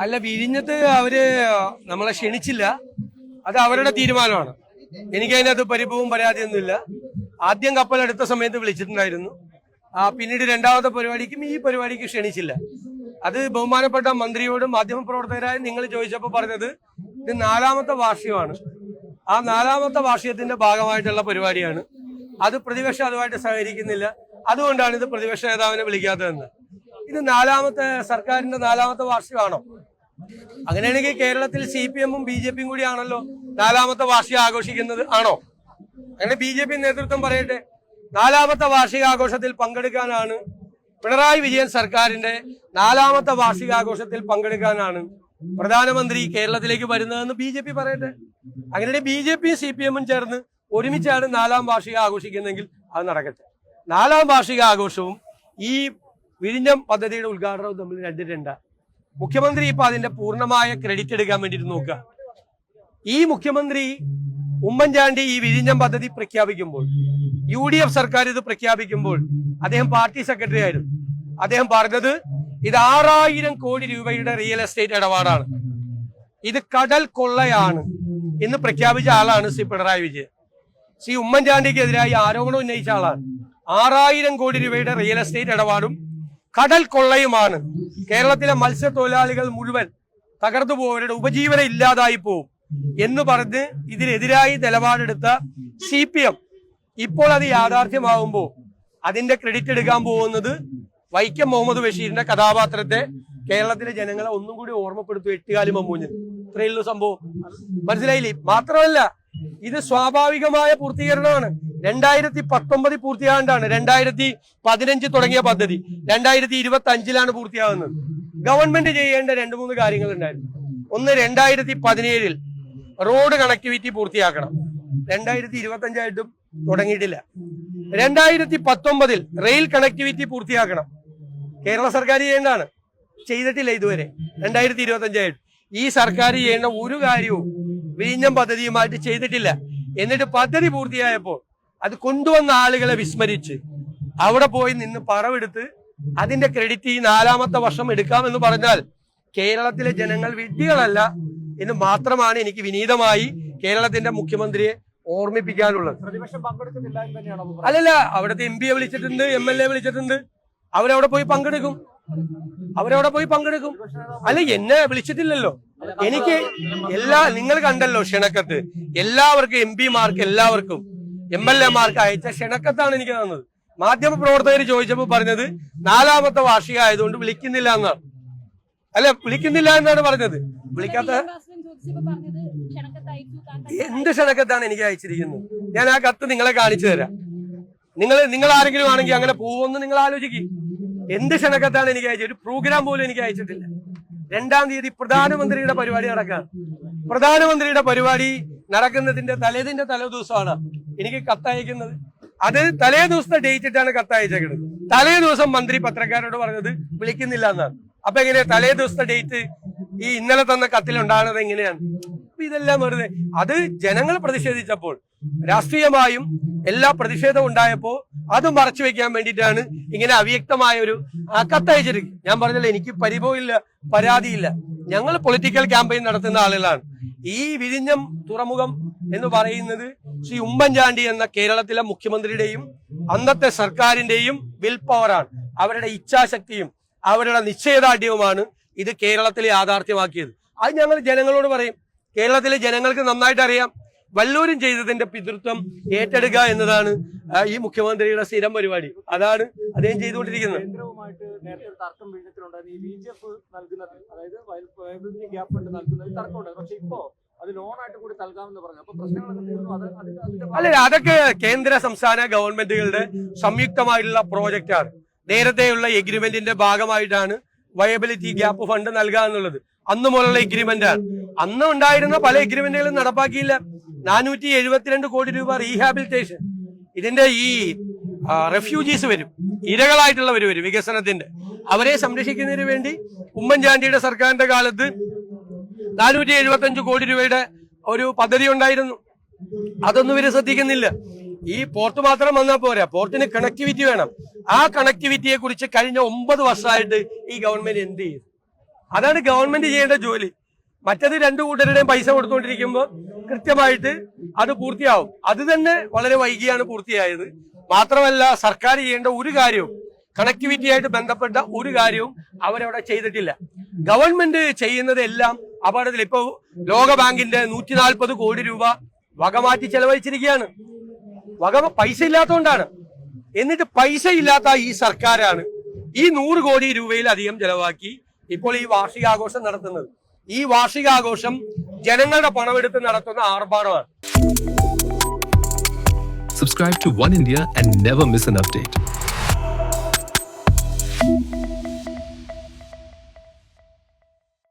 അല്ല വിഴിഞ്ഞത്ത് അവർ നമ്മളെ ക്ഷണിച്ചില്ല. അത് അവരുടെ തീരുമാനമാണ്. എനിക്ക് അതിനകത്ത് പരിഭവവും പരാതിയൊന്നുമില്ല. ആദ്യം കപ്പൽ എടുത്ത സമയത്ത് വിളിച്ചിട്ടുണ്ടായിരുന്നു. ആ പിന്നീട് രണ്ടാമത്തെ പരിപാടിക്കും ഈ പരിപാടിക്ക് ക്ഷണിച്ചില്ല. അത് ബഹുമാനപ്പെട്ട മന്ത്രിയോടും മാധ്യമപ്രവർത്തകരായ നിങ്ങൾ ചോദിച്ചപ്പോൾ പറഞ്ഞത് ഇത് നാലാമത്തെ വാർഷികമാണ്. ആ നാലാമത്തെ വാർഷികത്തിന്റെ ഭാഗമായിട്ടുള്ള പരിപാടിയാണ്. അത് പ്രതിപക്ഷം അതുമായിട്ട് സഹകരിക്കുന്നില്ല. അതുകൊണ്ടാണ് ഇത് പ്രതിപക്ഷ നേതാവിനെ വിളിക്കാത്തതെന്ന്. ഇത് നാലാമത്തെ സർക്കാരിന്റെ നാലാമത്തെ വാർഷികമാണോ? അങ്ങനെയാണെങ്കിൽ കേരളത്തിൽ സി പി എമ്മും ബി ജെ പിയും കൂടിയാണല്ലോ നാലാമത്തെ വാർഷിക ആഘോഷിക്കുന്നത്. ആണോ? അങ്ങനെ ബി ജെ പി നേതൃത്വം പറയട്ടെ. നാലാമത്തെ വാർഷികാഘോഷത്തിൽ പങ്കെടുക്കാനാണ് പിണറായി വിജയൻ സർക്കാരിന്റെ നാലാമത്തെ വാർഷികാഘോഷത്തിൽ പങ്കെടുക്കാനാണ് പ്രധാനമന്ത്രി കേരളത്തിലേക്ക് വരുന്നതെന്ന് ബി ജെ പി പറയട്ടെ. അങ്ങനെ ബി ജെ പിയും സി പി എമ്മും ചേർന്ന് ഒരുമിച്ചാണ് നാലാം വാർഷിക ആഘോഷിക്കുന്നതെങ്കിൽ അത് നടക്കട്ടെ. നാലാം വാർഷിക ആഘോഷവും ഈ വിഴിഞ്ഞം പദ്ധതിയുടെ ഉദ്ഘാടനവും തമ്മിൽ രണ്ട് രണ്ട മുഖ്യമന്ത്രി ഇപ്പൊ അതിന്റെ പൂർണമായ ക്രെഡിറ്റ് എടുക്കാൻ വേണ്ടിയിട്ട് നോക്കുക. ഈ മുഖ്യമന്ത്രി ഉമ്മൻചാണ്ടി ഈ വിഴിഞ്ഞം പദ്ധതി പ്രഖ്യാപിക്കുമ്പോൾ യു ഡി എഫ് സർക്കാർ ഇത് പ്രഖ്യാപിക്കുമ്പോൾ അദ്ദേഹം പാർട്ടി സെക്രട്ടറി ആയിരുന്നു. അദ്ദേഹം പറഞ്ഞത് ഇത് ആറായിരം കോടി രൂപയുടെ റിയൽ എസ്റ്റേറ്റ് ഇടപാടാണ്. ഇത് കടൽ കൊള്ളയാണ് എന്ന് പ്രഖ്യാപിച്ച ആളാണ് ശ്രീ പിണറായി വിജയൻ. ശ്രീ ഉമ്മൻചാണ്ടിക്കെതിരായി ആരോപണം ഉന്നയിച്ച ആളാണ്. ആറായിരം കോടി രൂപയുടെ റിയൽ എസ്റ്റേറ്റ് ഇടപാടും കടൽ കൊള്ളയുമാണ്. കേരളത്തിലെ മത്സ്യത്തൊഴിലാളികൾ മുഴുവൻ തകർന്നു പോവരുടെ ഉപജീവനം ഇല്ലാതായി പോവും എന്ന് പറഞ്ഞ് ഇതിനെതിരായി നിലപാടെടുത്ത സി പി എം ഇപ്പോൾ അത് യാഥാർത്ഥ്യമാകുമ്പോൾ അതിന്റെ ക്രെഡിറ്റ് എടുക്കാൻ പോകുന്നത് വൈക്കം മുഹമ്മദ് ബഷീറിന്റെ കഥാപാത്രത്തെ കേരളത്തിലെ ജനങ്ങളെ ഒന്നും കൂടി ഓർമ്മപ്പെടുത്തും എട്ടുകാലി മമ്മൂഞ്ഞ് ഇത്രയുള്ള സംഭവം. മനസ്സിലായില്ലേ? മാത്രമല്ല ഇത് സ്വാഭാവികമായ പൂർത്തീകരണമാണ്. രണ്ടായിരത്തി പത്തൊമ്പതിൽ പൂർത്തിയാകേണ്ടാണ് രണ്ടായിരത്തി പതിനഞ്ച് തുടങ്ങിയ പദ്ധതി. രണ്ടായിരത്തി ഇരുപത്തി അഞ്ചിലാണ് പൂർത്തിയാകുന്നത്. ഗവൺമെന്റ് ചെയ്യേണ്ട രണ്ട് മൂന്ന് കാര്യങ്ങൾ ഉണ്ടായിരുന്നു ഒന്ന് രണ്ടായിരത്തി പതിനേഴിൽ റോഡ് കണക്ടിവിറ്റി പൂർത്തിയാക്കണം. രണ്ടായിരത്തി ഇരുപത്തി അഞ്ചായിട്ടും തുടങ്ങിയിട്ടില്ല. രണ്ടായിരത്തി പത്തൊമ്പതിൽ റെയിൽ കണക്ടിവിറ്റി പൂർത്തിയാക്കണം. കേരള സർക്കാർ ചെയ്യേണ്ടതാണ്. ചെയ്തിട്ടില്ല ഇതുവരെ. രണ്ടായിരത്തി ഇരുപത്തി അഞ്ചായിട്ട് ഈ സർക്കാർ ചെയ്യേണ്ട ഒരു കാര്യവും വിഴിഞ്ഞം പദ്ധതിയുമായിട്ട് ചെയ്തിട്ടില്ല. എന്നിട്ട് പദ്ധതി പൂർത്തിയായപ്പോൾ അത് കൊണ്ടുവന്ന ആളുകളെ വിസ്മരിച്ച് അവിടെ പോയി നിന്ന് പറവെടുത്ത് അതിന്റെ ക്രെഡിറ്റ് ഈ നാലാമത്തെ വർഷം എടുക്കാമെന്ന് പറഞ്ഞാൽ കേരളത്തിലെ ജനങ്ങൾ വിഡ്ഢികളല്ല എന്ന് മാത്രമാണ് എനിക്ക് വിനീതമായി കേരളത്തിന്റെ മുഖ്യമന്ത്രിയെ ഓർമ്മിപ്പിക്കാനുള്ളത്. അല്ലല്ല അവിടുത്തെ എം പിയെ വിളിച്ചിട്ടുണ്ട് എം എൽ എ വിളിച്ചിട്ടുണ്ട്. അവരവിടെ പോയി പങ്കെടുക്കും. അവരവിടെ പോയി പങ്കെടുക്കും. അല്ല എന്നെ വിളിച്ചിട്ടില്ലല്ലോ. എനിക്ക് എല്ലാ നിങ്ങൾ കണ്ടല്ലോ ക്ഷണക്കത്ത്. എല്ലാവർക്കും എം പിമാർക്ക് എല്ലാവർക്കും എം എൽ എമാർക്ക് അയച്ച ക്ഷണക്കത്താണ് എനിക്ക് തന്നത്. മാധ്യമ പ്രവർത്തകർ ചോദിച്ചപ്പോൾ പറഞ്ഞത് നാലാമത്തെ വാർഷിക ആയതുകൊണ്ട് വിളിക്കുന്നില്ല എന്നാണ്. അല്ല വിളിക്കുന്നില്ല എന്നാണ് പറഞ്ഞത്. വിളിക്കാത്ത എന്ത് ക്ഷണക്കത്താണ് എനിക്ക് അയച്ചിരിക്കുന്നത്? ഞാൻ ആ കത്ത് നിങ്ങളെ കാണിച്ചു തരാം. നിങ്ങൾ നിങ്ങൾ ആരെങ്കിലും ആണെങ്കിൽ അങ്ങനെ പോകുമെന്ന് നിങ്ങൾ ആലോചിക്കും. എന്ത് ക്ഷണക്കത്താണ് എനിക്ക് അയച്ചത്? ഒരു പ്രോഗ്രാം പോലും എനിക്ക് അയച്ചിട്ടില്ല. രണ്ടാം തീയതി പ്രധാനമന്ത്രിയുടെ പരിപാടി നടക്കുക. പ്രധാനമന്ത്രിയുടെ പരിപാടി നടക്കുന്നതിന്റെ തലേതിന്റെ തലേ ദിവസമാണ് എനിക്ക് കത്തയക്കുന്നത്. അത് തലേ ദിവസത്തെ ഡേറ്റ് ഇട്ടാണ് കത്തയച്ചേക്കുന്നത് തലേ ദിവസം മന്ത്രി പത്രക്കാരോട് പറഞ്ഞത് വിളിക്കുന്നില്ല എന്നാണ്. അപ്പൊ എങ്ങനെയാ തലേ ദിവസത്തെ ഡേറ്റ് ഈ ഇന്നലെ തന്ന കത്തിൽ ഉണ്ടാകുന്നത് എങ്ങനെയാണ് ഇതെല്ലാം വെറുതെ. അത് ജനങ്ങൾ പ്രതിഷേധിച്ചപ്പോൾ രാഷ്ട്രീയമായും എല്ലാ പ്രതിഷേധവും ഉണ്ടായപ്പോൾ അത് മറച്ചു വെക്കാൻ വേണ്ടിയിട്ടാണ് ഇങ്ങനെ അവ്യക്തമായ ഒരു ആ, കത്തയച്ചിരിക്കും ഞാൻ പറഞ്ഞല്ലോ എനിക്ക് പരിഭവമില്ല പരാതിയില്ല. ഞങ്ങൾ പൊളിറ്റിക്കൽ ക്യാമ്പയിൻ നടത്തുന്ന ആളുകളാണ്. ഈ വിഴിഞ്ഞം തുറമുഖം എന്ന് പറയുന്നത് ശ്രീ ഉമ്മൻചാണ്ടി എന്ന കേരളത്തിലെ മുഖ്യമന്ത്രിയുടെയും അന്നത്തെ സർക്കാരിന്റെയും വിൽ പവറാണ് അവരുടെ ഇച്ഛാശക്തിയും അവരുടെ നിശ്ചയദാർഢ്യവുമാണ് ഇത് കേരളത്തിൽ യാഥാർത്ഥ്യമാക്കിയത്. അത് ഞങ്ങൾ ജനങ്ങളോട് പറയും. കേരളത്തിലെ ജനങ്ങൾക്ക് നന്നായിട്ട് അറിയാം വല്ലൂരും ചെയ്തതിന്റെ പിതൃത്വം ഏറ്റെടുക്കുക എന്നതാണ് ഈ മുഖ്യമന്ത്രിയുടെ സ്ഥിരം പരിപാടി. അതാണ് അദ്ദേഹം ചെയ്തുകൊണ്ടിരിക്കുന്നത്. അല്ല അതൊക്കെ കേന്ദ്ര സംസ്ഥാന ഗവൺമെന്റുകളുടെ സംയുക്തമായിട്ടുള്ള പ്രോജക്റ്റാണ്. നേരത്തെയുള്ള എഗ്രിമെന്റിന്റെ ഭാഗമായിട്ടാണ് വയബിലിറ്റി ഗ്യാപ്പ് ഫണ്ട് നൽകുക എന്നുള്ളത് അന്ന് മുതലുള്ള എഗ്രിമെന്റ് ആണ് അന്ന് ഉണ്ടായിരുന്ന പല എഗ്രിമെന്റുകളും നടപ്പാക്കിയില്ല. നാനൂറ്റി എഴുപത്തിരണ്ട് കോടി രൂപ റീഹാബിലിറ്റേഷൻ ഇതിന്റെ ഈ റെഫ്യൂജീസ് വരും. ഇരകളായിട്ടുള്ളവർ വരും വികസനത്തിന്റെ. അവരെ സംരക്ഷിക്കുന്നതിന് വേണ്ടി ഉമ്മൻചാണ്ടിയുടെ സർക്കാരിന്റെ കാലത്ത് നാനൂറ്റി എഴുപത്തി അഞ്ച് കോടി രൂപയുടെ ഒരു പദ്ധതി ഉണ്ടായിരുന്നു. അതൊന്നും ഇവർ ശ്രദ്ധിക്കുന്നില്ല. ഈ പോർട്ട് മാത്രം വന്നാൽ പോരാ. പോർട്ടിന് കണക്ടിവിറ്റി വേണം. ആ കണക്ടിവിറ്റിയെ കുറിച്ച് കഴിഞ്ഞ ഒമ്പത് വർഷമായിട്ട് ഈ ഗവൺമെന്റ് എന്ത് ചെയ്തു? അതാണ് ഗവൺമെന്റ് ചെയ്യേണ്ട ജോലി. മറ്റത് രണ്ടു കൂട്ടരുടെയും പൈസ കൊടുത്തുകൊണ്ടിരിക്കുമ്പോൾ കൃത്യമായിട്ട് അത് പൂർത്തിയാവും. അത് തന്നെ വളരെ വൈകിയാണ് പൂർത്തിയായത്. മാത്രമല്ല സർക്കാർ ചെയ്യേണ്ട ഒരു കാര്യവും കണക്ടിവിറ്റി ആയിട്ട് ബന്ധപ്പെട്ട ഒരു കാര്യവും അവരവിടെ ചെയ്തിട്ടില്ല. ഗവൺമെന്റ് ചെയ്യുന്നത് എല്ലാം അപകടത്തിൽ. ഇപ്പൊ ലോകബാങ്കിന്റെ നൂറ്റി നാൽപ്പത് കോടി രൂപ വകമാറ്റി ചെലവഴിച്ചിരിക്കുകയാണ്. വക പൈസ ഇല്ലാത്തതുകൊണ്ടാണ്. എന്നിട്ട് പൈസ ഇല്ലാത്ത ഈ സർക്കാരാണ് ഈ നൂറ് കോടി രൂപയിലധികം ചെലവാക്കി ഇപ്പോൾ ഈ വാർഷികാഘോഷം നടത്തുന്നത്. ഈ വാർഷികാഘോഷം ജനങ്ങളുടെ പണമെടുത്ത് നടത്തുന്ന ആർഭാടമാണ് Subscribe to One India and never miss an update.